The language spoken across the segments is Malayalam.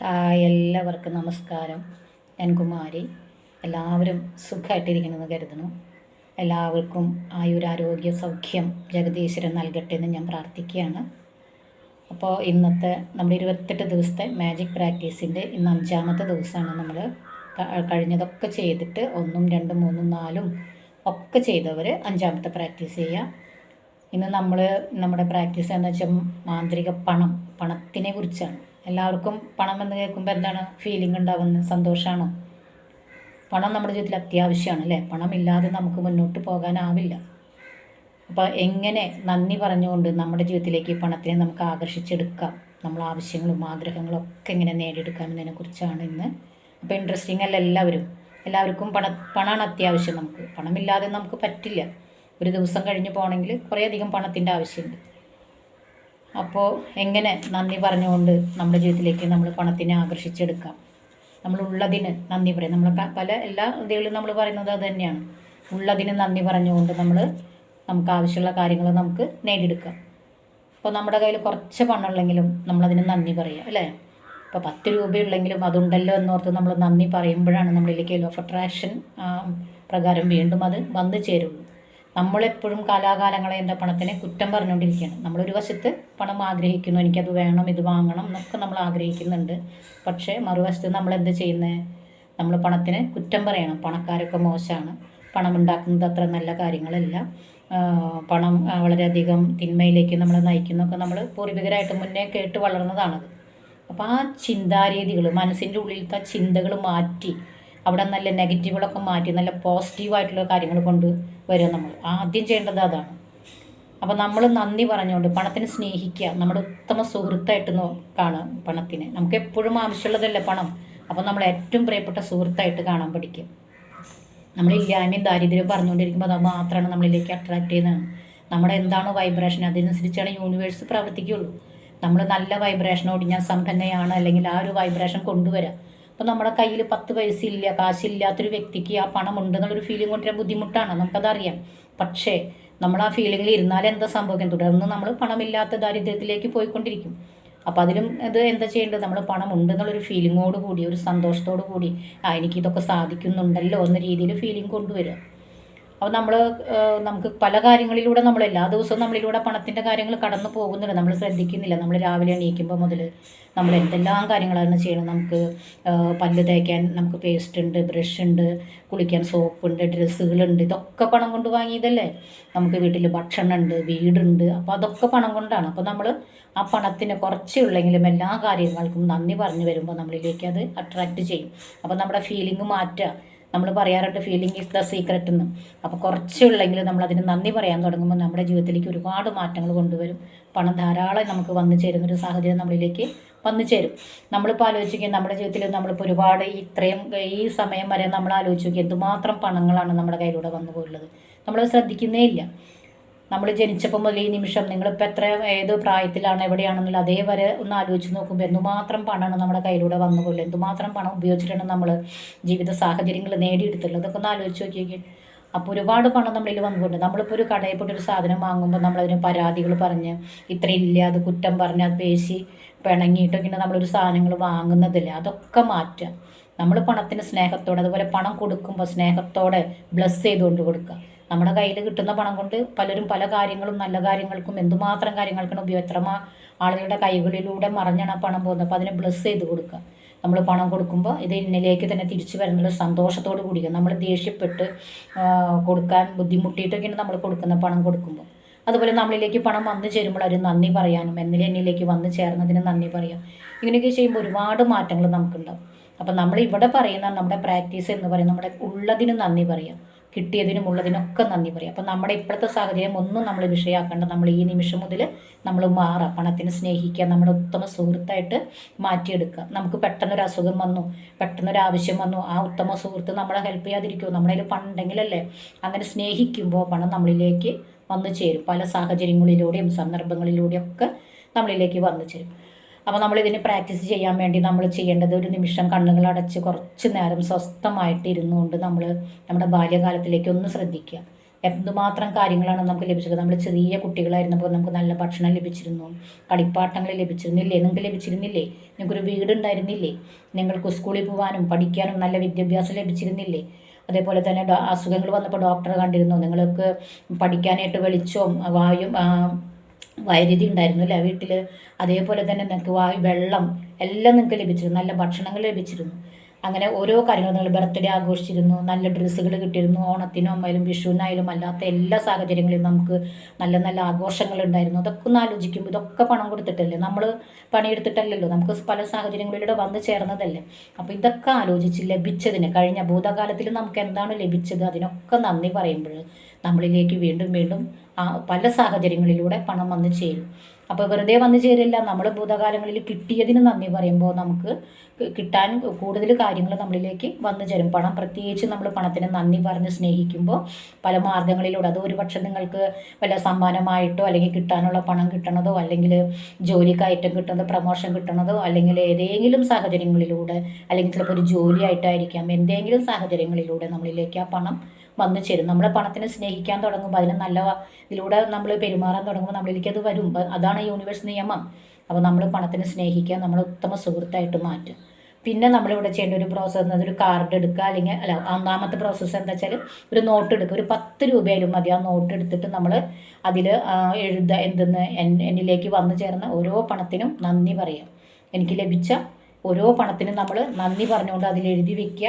എല്ലാവർക്കും നമസ്കാരം. ഞാൻ കുമാരി. എല്ലാവരും സുഖമായിട്ടിരിക്കണമെന്ന് കരുതുന്നു. എല്ലാവർക്കും ആയുരാരോഗ്യ സൗഖ്യം ജഗദീശ്വരൻ നൽകട്ടെ എന്ന് ഞാൻ പ്രാർത്ഥിക്കുകയാണ്. അപ്പോൾ ഇന്നത്തെ നമ്മുടെ ഇരുപത്തെട്ട് ദിവസത്തെ മാജിക് പ്രാക്ടീസിന്റെ ഇന്ന് അഞ്ചാമത്തെ ദിവസമാണ് നമ്മൾ കഴിഞ്ഞതൊക്കെ ചെയ്തിട്ട് ഒന്നും രണ്ടും മൂന്നും നാലും ഒക്കെ ചെയ്തവർ അഞ്ചാമത്തെ പ്രാക്ടീസ് ചെയ്യുക. ഇന്ന് നമ്മൾ നമ്മുടെ പ്രാക്ടീസ് എന്ന് വെച്ചാൽ മാന്ത്രിക പണം പണത്തിനെ കുറിച്ചാണ്. എല്ലാവർക്കും പണം എന്ന് കേൾക്കുമ്പോൾ എന്താണ് ഫീലിംഗ് ഉണ്ടാകുന്നത് സന്തോഷമാണോ പണം നമ്മുടെ ജീവിതത്തിൽ അത്യാവശ്യമാണ് അല്ലേ? പണമില്ലാതെ നമുക്ക് മുന്നോട്ട് പോകാനാവില്ല. അപ്പോൾ എങ്ങനെ നന്ദി പറഞ്ഞുകൊണ്ട് നമ്മുടെ ജീവിതത്തിലേക്ക് പണത്തിനെ നമുക്ക് ആകർഷിച്ചെടുക്കാം? നമ്മൾ ആവശ്യങ്ങളും ആഗ്രഹങ്ങളും ഒക്കെ എങ്ങനെ നേടിയെടുക്കാം എന്നതിനെ കുറിച്ചാണ് ഇന്ന്. അപ്പോൾ ഇൻട്രസ്റ്റിംഗ് അല്ല എല്ലാവരും. എല്ലാവർക്കും പണ പണമാണ് അത്യാവശ്യം നമുക്ക്. പണമില്ലാതെ നമുക്ക് പറ്റില്ല. ഒരു ദിവസം കഴിഞ്ഞ് പോകണമെങ്കിൽ കുറേയധികം പണത്തിന്റെ ആവശ്യമുണ്ട്. അപ്പോൾ എങ്ങനെ നന്ദി പറഞ്ഞുകൊണ്ട് നമ്മുടെ ജീവിതത്തിലേക്ക് നമ്മൾ പണത്തിനെ ആകർഷിച്ചെടുക്കാം. നമ്മളുള്ളതിന് നന്ദി പറയും. നമ്മൾ പല എല്ലാ ഇതിലും നമ്മൾ പറയുന്നത് അത് തന്നെയാണ്. ഉള്ളതിന് നന്ദി പറഞ്ഞുകൊണ്ട് നമ്മൾ നമുക്ക് ആവശ്യമുള്ള കാര്യങ്ങൾ നമുക്ക് നേടിയെടുക്കാം. ഇപ്പോൾ നമ്മുടെ കയ്യിൽ കുറച്ച് പണമുള്ളെങ്കിലും നമ്മളതിന് നന്ദി പറയുക അല്ലേ? ഇപ്പോൾ പത്ത് രൂപയുള്ളെങ്കിലും അതുണ്ടല്ലോ എന്നോർത്ത് നമ്മൾ നന്ദി പറയുമ്പോഴാണ് നമ്മളിലേക്ക് ഓഫ് അട്രാക്ഷൻ പ്രകാരം വീണ്ടും അത് വന്നു ചേരുള്ളൂ നമ്മളെപ്പോഴും കാലാകാലങ്ങളെ എന്റെ പണത്തിനെ കുറ്റം പറഞ്ഞുകൊണ്ടിരിക്കുകയാണ്. നമ്മളൊരു വശത്ത് പണം ആഗ്രഹിക്കുന്നു എനിക്കത് വേണം ഇത് വാങ്ങണം എന്നൊക്കെ നമ്മൾ ആഗ്രഹിക്കുന്നുണ്ട്. പക്ഷേ മറുവശത്ത് നമ്മൾ എന്ത് ചെയ്യുന്നത് നമ്മൾ പണത്തിന് കുറ്റം പറയണം. പണക്കാരൊക്കെ മോശമാണ്. പണം ഉണ്ടാക്കുന്നത് അത്ര നല്ല കാര്യങ്ങളല്ല. പണം വളരെയധികം തിന്മയിലേക്ക് നമ്മളെ നയിക്കുന്നൊക്കെ നമ്മൾ പൂർവികരായിട്ട് മുന്നേ കേട്ട് വളർന്നതാണത്. അപ്പോൾ ആ ചിന്താരീതികൾ മനസ്സിന്റെ ഉള്ളിലത്തെ ചിന്തകൾ മാറ്റി അവിടെ നല്ല നെഗറ്റീവുകളൊക്കെ മാറ്റി നല്ല പോസിറ്റീവായിട്ടുള്ള കാര്യങ്ങൾ കൊണ്ട് വരിക നമ്മൾ. ആദ്യം ചെയ്യേണ്ടത് അതാണ്. അപ്പോൾ നമ്മൾ നന്ദി പറഞ്ഞുകൊണ്ട് പണത്തിന് സ്നേഹിക്കുക. നമ്മുടെ ഉത്തമ സുഹൃത്തായിട്ട് കാണാം പണത്തിനെ. നമുക്ക് എപ്പോഴും ആവശ്യമുള്ളതല്ലേ പണം? അപ്പോൾ നമ്മൾ ഏറ്റവും പ്രിയപ്പെട്ട സുഹൃത്തായിട്ട് കാണാൻ പഠിക്കും നമ്മൾ ഇല്ലായ്മയും ദാരിദ്ര്യവും പറഞ്ഞുകൊണ്ടിരിക്കുമ്പോൾ അത് മാത്രമാണ് നമ്മളിലേക്ക് അട്രാക്ട് ചെയ്യുന്നത് നമ്മുടെ എന്താണോ വൈബ്രേഷൻ അതിനനുസരിച്ചാണ് യൂണിവേഴ്സ് പ്രവർത്തിക്കുകയുള്ളൂ. നമ്മൾ നല്ല വൈബ്രേഷനോട് ഞാൻ സമ്പന്നയാണ് അല്ലെങ്കിൽ ആ ഒരു വൈബ്രേഷൻ കൊണ്ടുവരാം. അപ്പോൾ നമ്മുടെ കയ്യിൽ പത്ത് പൈസയില്ല കാശില്ലാത്തൊരു വ്യക്തിക്ക് ആ പണം ഉണ്ടെന്നുള്ളൊരു ഫീലിംഗ് കൊണ്ടുവരാൻ ബുദ്ധിമുട്ടാണ്. നമുക്കതറിയാം. പക്ഷേ നമ്മൾ ആ ഫീലിംഗിൽ ഇരുന്നാൽ എന്താ സംഭവിക്കും തുടർന്ന് നമ്മൾ പണമില്ലാത്ത ദാരിദ്ര്യത്തിലേക്ക് പോയിക്കൊണ്ടിരിക്കും. അപ്പോൾ അതിലും ഇത് എന്താ ചെയ്യേണ്ടത്? നമ്മൾ പണം ഉണ്ടെന്നുള്ളൊരു ഫീലിങ്ങോട് കൂടി ഒരു സന്തോഷത്തോടു കൂടി ആ എനിക്കിതൊക്കെ സാധിക്കുന്നുണ്ടല്ലോ എന്ന രീതിയിൽ ഫീലിംഗ് കൊണ്ടുവരിക. അപ്പോൾ നമ്മൾ നമുക്ക് പല കാര്യങ്ങളിലൂടെ നമ്മൾ എല്ലാ ദിവസവും നമ്മളിലൂടെ പണത്തിന്റെ കാര്യങ്ങൾ കടന്നു പോകുന്നില്ല. നമ്മൾ ശ്രദ്ധിക്കുന്നില്ല. നമ്മൾ രാവിലെ എണീക്കുമ്പോൾ മുതൽ നമ്മൾ എന്തെല്ലാം കാര്യങ്ങളാണ് ചെയ്യണം നമുക്ക് പല്ല് തേക്കാൻ നമുക്ക് പേസ്റ്റ് ഉണ്ട് ബ്രഷ് ഉണ്ട് കുളിക്കാൻ സോപ്പ് ഉണ്ട് ഡ്രസ്സുകളുണ്ട്. ഇതൊക്കെ പണം കൊണ്ട് വാങ്ങിയതല്ലേ? നമുക്ക് വീട്ടിൽ ഭക്ഷണം ഉണ്ട് വീടുണ്ട്. അപ്പോൾ അതൊക്കെ പണം കൊണ്ടാണ്. അപ്പോൾ നമ്മൾ ആ പണത്തിന് കുറച്ചുള്ളെങ്കിലും എല്ലാ കാര്യങ്ങൾക്കും നന്ദി പറഞ്ഞു വരുമ്പോൾ നമ്മളിലേക്ക് അത് അട്രാക്റ്റ് ചെയ്യും. അപ്പോൾ നമ്മുടെ ഫീലിംഗ് മാറ്റുക നമ്മൾ പറയാറുണ്ട് ഫീലിംഗ് ഈസ് ദ സീക്രറ്റ് എന്ന്. അപ്പോൾ കുറച്ചേ ഉള്ളെങ്കിലും നമ്മൾ അതിന് നന്ദി പറയാൻ തുടങ്ങുമ്പോൾ നമ്മുടെ ജീവിതത്തിലേക്ക് ഒരുപാട് മാറ്റങ്ങൾ കൊണ്ടുവരും. പണം ധാരാളം നമുക്ക് വന്നു ചേരുന്ന ഒരു സാഹചര്യം നമ്മളിലേക്ക് വന്നു ചേരും. നമ്മളിപ്പോൾ ആലോചിക്കുക നമ്മുടെ ജീവിതത്തിൽ നമ്മളിപ്പോൾ ഒരുപാട് ഇത്രയും ഈ സമയം വരെ നമ്മൾ ആലോചിക്കുക എന്തുമാത്രം പണങ്ങളാണ് നമ്മുടെ കയ്യിലൂടെ വന്നു പോയുള്ളത് നമ്മൾ ശ്രദ്ധിക്കുന്നേ ഇല്ല. നമ്മൾ ജനിച്ചപ്പോൾ മുതൽ ഈ നിമിഷം നിങ്ങളിപ്പോൾ എത്ര ഏത് പ്രായത്തിലാണ് എവിടെയാണെന്നുള്ള അതേവരെ ഒന്ന് ആലോചിച്ച് നോക്കുമ്പോൾ എന്തുമാത്രം പണമാണ് നമ്മുടെ കയ്യിലൂടെ വന്നു എന്തുമാത്രം പണം ഉപയോഗിച്ചിട്ടാണ് നമ്മൾ ജീവിത സാഹചര്യങ്ങൾ നേടിയെടുത്തുള്ളത്? അതൊക്കെ ഒന്ന് ആലോചിച്ച് നോക്കിയേക്ക്. അപ്പോൾ ഒരുപാട് പണം നമ്മളിൽ വന്നുകൊണ്ട് നമ്മളിപ്പോൾ ഒരു കടയിൽ പോയിട്ട് ഒരു സാധനം വാങ്ങുമ്പോൾ നമ്മളതിന് പരാതികൾ പറഞ്ഞ് ഇത്ര അത് കുറ്റം പറഞ്ഞ് അത് പേശി പിണങ്ങിയിട്ടൊക്കെയാണ് നമ്മളൊരു സാധനങ്ങൾ വാങ്ങുന്നതില്ല അതൊക്കെ മാറ്റുക നമ്മൾ പണത്തിന് സ്നേഹത്തോടെ അതുപോലെ പണം കൊടുക്കുമ്പോൾ സ്നേഹത്തോടെ ബ്ലസ് ചെയ്തുകൊണ്ട് കൊടുക്കുക നമ്മുടെ കയ്യിൽ കിട്ടുന്ന പണം കൊണ്ട് പലരും പല കാര്യങ്ങളും നല്ല കാര്യങ്ങൾക്കും എന്തുമാത്രം കാര്യങ്ങൾക്കാണ് ഉപയോഗം. എത്ര ആളുകളുടെ കൈകളിലൂടെ മറിഞ്ഞാണ് പണം പോകുന്നത്. അപ്പോൾ അതിനെ ബ്ലസ് ചെയ്ത് കൊടുക്കുക. നമ്മൾ പണം കൊടുക്കുമ്പോൾ ഇത് എന്നിലേക്ക് തന്നെ തിരിച്ചു വരുന്നുള്ള സന്തോഷത്തോട് കൂടിയ. നമ്മൾ ദേഷ്യപ്പെട്ട് കൊടുക്കാൻ ബുദ്ധിമുട്ടിയിട്ടൊക്കെയാണ് നമ്മൾ കൊടുക്കുന്ന പണം കൊടുക്കുമ്പോൾ അതുപോലെ നമ്മളിലേക്ക് പണം വന്നു ചേരുമ്പോൾ അവർ നന്ദി പറയാനും എന്നിലെ എന്നിലേക്ക് വന്നു ചേർന്നതിന് നന്ദി പറയാം. ഇങ്ങനെയൊക്കെ ചെയ്യുമ്പോൾ ഒരുപാട് മാറ്റങ്ങൾ നമുക്കുണ്ടാവും. അപ്പം നമ്മൾ ഇവിടെ പറയുന്ന നമ്മുടെ പ്രാക്ടീസ് എന്ന് പറയുന്നത് നമ്മുടെ ഉള്ളതിന് നന്ദി പറയാം. കിട്ടിയതിനും ഉള്ളതിനൊക്കെ നന്ദി പറയാം. അപ്പം നമ്മുടെ ഇപ്പോഴത്തെ സാഹചര്യം ഒന്നും നമ്മൾ വിഷയമാക്കേണ്ട നമ്മൾ ഈ നിമിഷം മുതൽ നമ്മൾ മാറുക പണത്തിന് സ്നേഹിക്കുക നമ്മുടെ ഉത്തമ സുഹൃത്തായിട്ട് മാറ്റിയെടുക്കുക. നമുക്ക് പെട്ടെന്നൊരു അസുഖം വന്നു പെട്ടെന്നൊരു ആവശ്യം വന്നു. ആ ഉത്തമ സുഹൃത്ത് നമ്മളെ ഹെൽപ്പ് ചെയ്യാതിരിക്കുമോ നമ്മുടെ കയ്യിൽ പണ്ടെങ്കിലല്ലേ അങ്ങനെ സ്നേഹിക്കുമ്പോൾ പണം നമ്മളിലേക്ക് വന്നു ചേരും. പല സാഹചര്യങ്ങളിലൂടെയും സന്ദർഭങ്ങളിലൂടെയും ഒക്കെ നമ്മളിലേക്ക് വന്നു ചേരും. അപ്പോൾ നമ്മളിതിന് പ്രാക്ടീസ് ചെയ്യാൻ വേണ്ടി നമ്മൾ ചെയ്യേണ്ടത് ഒരു നിമിഷം കണ്ണുകൾ അടച്ച് കുറച്ച് നേരം സ്വസ്ഥമായിട്ട് ഇരുന്നുകൊണ്ട് നമ്മൾ നമ്മുടെ ബാല്യകാലത്തിലേക്ക് ഒന്ന് ശ്രദ്ധിക്കുക. എന്തുമാത്രം കാര്യങ്ങളാണ് നമുക്ക് ലഭിച്ചത്? നമ്മൾ ചെറിയ കുട്ടികളായിരുന്നപ്പോൾ നമുക്ക് നല്ല ഭക്ഷണം ലഭിച്ചിരുന്നു. കളിപ്പാട്ടങ്ങൾ ലഭിച്ചിരുന്നില്ലേ? നിങ്ങൾക്ക് ലഭിച്ചിരുന്നില്ലേ? നിങ്ങൾക്കൊരു വീടുണ്ടായിരുന്നില്ലേ? നിങ്ങൾക്ക് സ്കൂളിൽ പോകാനും പഠിക്കാനും നല്ല വിദ്യാഭ്യാസം ലഭിച്ചിരുന്നില്ലേ? അതേപോലെ തന്നെ അസുഖങ്ങൾ വന്നപ്പോൾ ഡോക്ടറെ കണ്ടിരുന്നു. നിങ്ങൾക്ക് പഠിക്കാനായിട്ട് വെളിച്ചവും വായും വൈദ്യുതി ഉണ്ടായിരുന്നു അല്ലേ? വീട്ടിൽ അതേപോലെ തന്നെ നിങ്ങൾക്ക് വായു വെള്ളം എല്ലാം നിങ്ങൾക്ക് ലഭിച്ചിരുന്നു. നല്ല ഭക്ഷണങ്ങൾ ലഭിച്ചിരുന്നു. അങ്ങനെ ഓരോ കാര്യങ്ങളും നിങ്ങൾ ബർത്ത്ഡേ ആഘോഷിച്ചിരുന്നു നല്ല ഡ്രസ്സുകൾ കിട്ടിയിരുന്നു ഓണത്തിനും അമ്മയിലും വിഷുവിനായാലും അല്ലാത്ത എല്ലാ സാഹചര്യങ്ങളിലും നമുക്ക് നല്ല നല്ല ആഘോഷങ്ങൾ ഉണ്ടായിരുന്നു. അതൊക്കെ ഒന്ന് ആലോചിക്കുമ്പോൾ ഇതൊക്കെ പണം കൊടുത്തിട്ടല്ലേ? നമ്മൾ പണിയെടുത്തിട്ടല്ലല്ലോ? നമുക്ക് പല സാഹചര്യങ്ങളിലൂടെ വന്നു ചേർന്നതല്ലേ? അപ്പോൾ ഇതൊക്കെ ആലോചിച്ച് ലഭിച്ചതിന് കഴിഞ്ഞ ഭൂതകാലത്തിൽ നമുക്ക് എന്താണ് ലഭിച്ചത്? അതിനൊക്കെ നന്ദി പറയുമ്പോൾ നമ്മളിലേക്ക് വീണ്ടും വീണ്ടും പല സാഹചര്യങ്ങളിലൂടെ പണം വന്നു ചേരും. അപ്പോൾ വെറുതെ വന്നു ചേരില്ല. നമ്മൾ ഭൂതകാലങ്ങളിൽ കിട്ടിയതിന് നന്ദി പറയുമ്പോൾ നമുക്ക് കിട്ടാൻ കൂടുതൽ കാര്യങ്ങൾ നമ്മളിലേക്ക് വന്നു ചേരും. പണം പ്രത്യേകിച്ച് നമ്മൾ പണത്തിന് നന്ദി പറഞ്ഞ് സ്നേഹിക്കുമ്പോൾ പല മാർഗങ്ങളിലൂടെ അത് ഒരുപക്ഷെ നിങ്ങൾക്ക് വല്ല സമ്മാനമായിട്ടോ അല്ലെങ്കിൽ കിട്ടാനുള്ള പണം കിട്ടണതോ അല്ലെങ്കിൽ ജോലി കയറ്റം കിട്ടുന്നതോ പ്രമോഷൻ കിട്ടണതോ അല്ലെങ്കിൽ ഏതെങ്കിലും സാഹചര്യങ്ങളിലൂടെ അല്ലെങ്കിൽ ചിലപ്പോൾ ഒരു ജോലിയായിട്ടായിരിക്കാം എന്തെങ്കിലും സാഹചര്യങ്ങളിലൂടെ നമ്മളിലേക്ക് ആ പണം വന്നു ചേരും. നമ്മൾ പണത്തിനെ സ്നേഹിക്കാൻ തുടങ്ങുമ്പോൾ അതിനെ നല്ല ഇതിലൂടെ നമ്മൾ പെരുമാറാൻ തുടങ്ങുമ്പോൾ നമ്മളിലേക്ക് അത് വരും. അതാണ് യൂണിവേഴ്സ് നിയമം. അപ്പോൾ നമ്മൾ പണത്തിനെ സ്നേഹിക്കുക നമ്മൾ ഉത്തമ സുഹൃത്തായിട്ട് മാറ്റും പിന്നെ നമ്മളിവിടെ ചെയ്യേണ്ട ഒരു പ്രോസസ്സ് എന്നത് ഒരു കാർഡ് എടുക്കുക അല്ലെങ്കിൽ അല്ല ഒന്നാമത്തെ പ്രോസസ്സ് എന്താ വെച്ചാൽ ഒരു നോട്ട് എടുക്കുക. ഒരു പത്ത് രൂപയായാലും മതി. ആ നോട്ട് എടുത്തിട്ട് നമ്മൾ അതിൽ എഴുതുക എന്തെന്ന് എന്നിലേക്ക് വന്നു ചേർന്ന ഓരോ പണത്തിനും നന്ദി പറയാം എനിക്ക് ലഭിച്ച ഓരോ പണത്തിനും നമ്മൾ നന്ദി പറഞ്ഞുകൊണ്ട് അതിൽ എഴുതി വെക്കുക.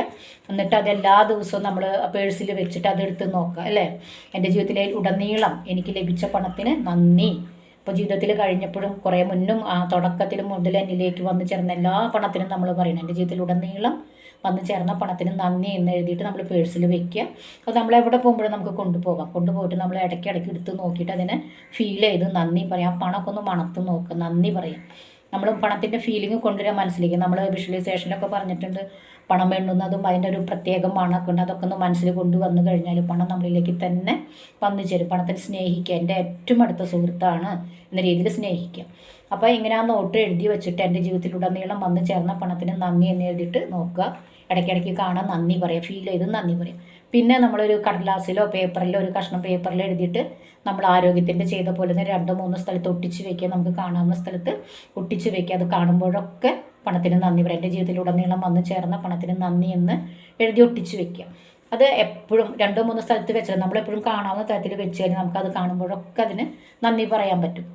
എന്നിട്ട് അത് എല്ലാ ദിവസവും നമ്മൾ പേഴ്സിൽ വെച്ചിട്ട് അതെടുത്ത് നോക്കുക അല്ലേ? എന്റെ ജീവിതത്തിലെ ഉടനീളം എനിക്ക് ലഭിച്ച പണത്തിന് നന്ദി. ഇപ്പോൾ ജീവിതത്തിൽ കഴിഞ്ഞപ്പോഴും കുറേ മുന്നും തുടക്കത്തിലും മുതൽ എന്നിലേക്ക് വന്നു ചേർന്ന എല്ലാ പണത്തിനും നമ്മൾ പറയണം. എന്റെ ജീവിതത്തിൽ ഉടനീളം വന്നു ചേർന്ന പണത്തിന് നന്ദി എന്ന് എഴുതിയിട്ട് നമ്മൾ പേഴ്സിൽ വെക്കുക. അത് നമ്മൾ എവിടെ പോകുമ്പോഴും നമുക്ക് കൊണ്ടുപോകാം. കൊണ്ടുപോയിട്ട് നമ്മൾ ഇടയ്ക്ക് ഇടയ്ക്ക് എടുത്ത് നോക്കിയിട്ട് അതിനെ ഫീൽ ചെയ്ത് നന്ദി പറയാം. പണമൊക്കെ ഒന്ന് മണത്ത് നോക്കുക നന്ദി പറയാം. നമ്മൾ പണത്തിന്റെ ഫീലിംഗ് കൊണ്ടുവരാൻ മനസ്സിലേക്ക്. നമ്മൾ വിഷ്വലൈസേഷനൊക്കെ പറഞ്ഞിട്ടുണ്ട്. പണം വേണ്ടുന്നതും അതിന്റെ ഒരു പ്രത്യേക മണമൊക്കെ ഉണ്ട് അതൊക്കെ ഒന്ന് മനസ്സിൽ കൊണ്ടുവന്നു കഴിഞ്ഞാൽ പണം നമ്മളിലേക്ക് തന്നെ വന്നു ചേരും. പണത്തിന് സ്നേഹിക്കുക. എന്റെ ഏറ്റവും അടുത്ത സുഹൃത്താണ് എന്ന രീതിയിൽ സ്നേഹിക്കുക. അപ്പോൾ ഇങ്ങനെ ആ നോട്ട് എഴുതി വെച്ചിട്ട് എന്റെ ജീവിതത്തിലുടനീളം വന്നു ചേർന്ന പണത്തിന് നന്ദി എന്ന് എഴുതിയിട്ട് നോക്കുക. ഇടയ്ക്കിടയ്ക്ക് കാണാൻ നന്ദി പറയാം. ഫീൽ ചെയ്ത് നന്ദി പറയാം. പിന്നെ നമ്മളൊരു കടലാസിലോ പേപ്പറിലോ ഒരു കഷ്ണം പേപ്പറിലോ എഴുതിയിട്ട് നമ്മൾ ആരോഗ്യത്തിന്റെ ചെയ്ത പോലെ തന്നെ രണ്ടോ മൂന്നോ സ്ഥലത്ത് ഒട്ടിച്ച് വെക്കുക. നമുക്ക് കാണാവുന്ന സ്ഥലത്ത് ഒട്ടിച്ച് വെക്കുക. അത് കാണുമ്പോഴൊക്കെ പണത്തിന് നന്ദി പറയാം. എന്റെ ജീവിതത്തിലുടനീളം വന്നു ചേർന്ന പണത്തിന് നന്ദി എന്ന് എഴുതി ഒട്ടിച്ച് വെക്കുക. അത് എപ്പോഴും രണ്ടോ മൂന്നോ സ്ഥലത്ത് വെച്ചാൽ നമ്മളെപ്പോഴും കാണാവുന്ന തരത്തിൽ വെച്ച് കഴിഞ്ഞാൽ നമുക്കത് കാണുമ്പോഴൊക്കെ അതിന് നന്ദി പറയാൻ പറ്റും.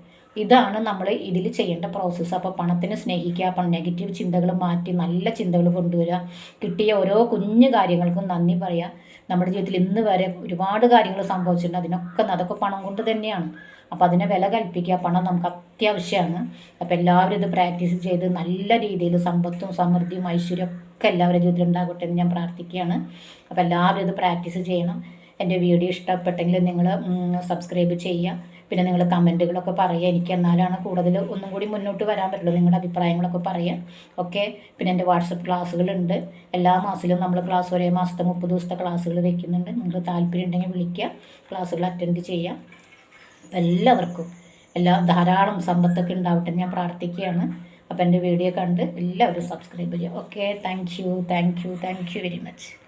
ഇതാണ് നമ്മൾ ഇതിൽ ചെയ്യേണ്ട പ്രോസസ്സ് അപ്പോൾ പണത്തിന് സ്നേഹിക്കുക അപ്പം നെഗറ്റീവ് ചിന്തകൾ മാറ്റി നല്ല ചിന്തകൾ കൊണ്ടുവരിക കിട്ടിയ ഓരോ കുഞ്ഞു കാര്യങ്ങൾക്കും നന്ദി പറയുക. നമ്മുടെ ജീവിതത്തിൽ ഇന്ന് വരെ ഒരുപാട് കാര്യങ്ങൾ സംഭവിച്ചിട്ടുണ്ട്. അതിനൊക്കെ അതൊക്കെ പണം കൊണ്ട് തന്നെയാണ്. അപ്പോൾ അതിനെ വില കൽപ്പിക്കുക പണം നമുക്ക് അത്യാവശ്യമാണ്. അപ്പോൾ എല്ലാവരും ഇത് പ്രാക്ടീസ് ചെയ്ത് നല്ല രീതിയിൽ സമ്പത്തും സമൃദ്ധിയും ഐശ്വര്യം ഒക്കെ എല്ലാവരുടെ ജീവിതത്തിൽ ഉണ്ടാകട്ടെ എന്ന് ഞാൻ പ്രാർത്ഥിക്കുകയാണ്. അപ്പോൾ എല്ലാവരും ഇത് പ്രാക്ടീസ് ചെയ്യണം. എന്റെ വീഡിയോ ഇഷ്ടപ്പെട്ടെങ്കിൽ നിങ്ങൾ സബ്സ്ക്രൈബ് ചെയ്യുക. പിന്നെ നിങ്ങൾ കമന്റുകളൊക്കെ പറയുക. എനിക്ക് എന്നാലാണ് കൂടുതൽ ഒന്നും കൂടി മുന്നോട്ട് വരാൻ പറ്റുള്ളൂ. നിങ്ങളുടെ അഭിപ്രായങ്ങളൊക്കെ പറയുക. ഓക്കെ? പിന്നെ എന്റെ വാട്സപ്പ് ക്ലാസ്സുകളുണ്ട്. എല്ലാ മാസത്തിലും നമ്മൾ ക്ലാസ് ഒരേ മാസത്തെ മുപ്പത് ദിവസത്തെ ക്ലാസ്സുകൾ വയ്ക്കുന്നുണ്ട് നിങ്ങൾ താല്പര്യം ഉണ്ടെങ്കിൽ വിളിക്കുക. ക്ലാസ്സുകൾ അറ്റൻഡ് ചെയ്യാം അപ്പം എല്ലാവർക്കും എല്ലാ ധാരാളം സമ്പത്തൊക്കെ ഉണ്ടാവട്ടെ ഞാൻ പ്രാർത്ഥിക്കുകയാണ്. അപ്പോൾ എന്റെ വീഡിയോ കണ്ട് എല്ലാവരും സബ്സ്ക്രൈബ് ചെയ്യുക. Okay? Thank you. Thank you. Thank you very much.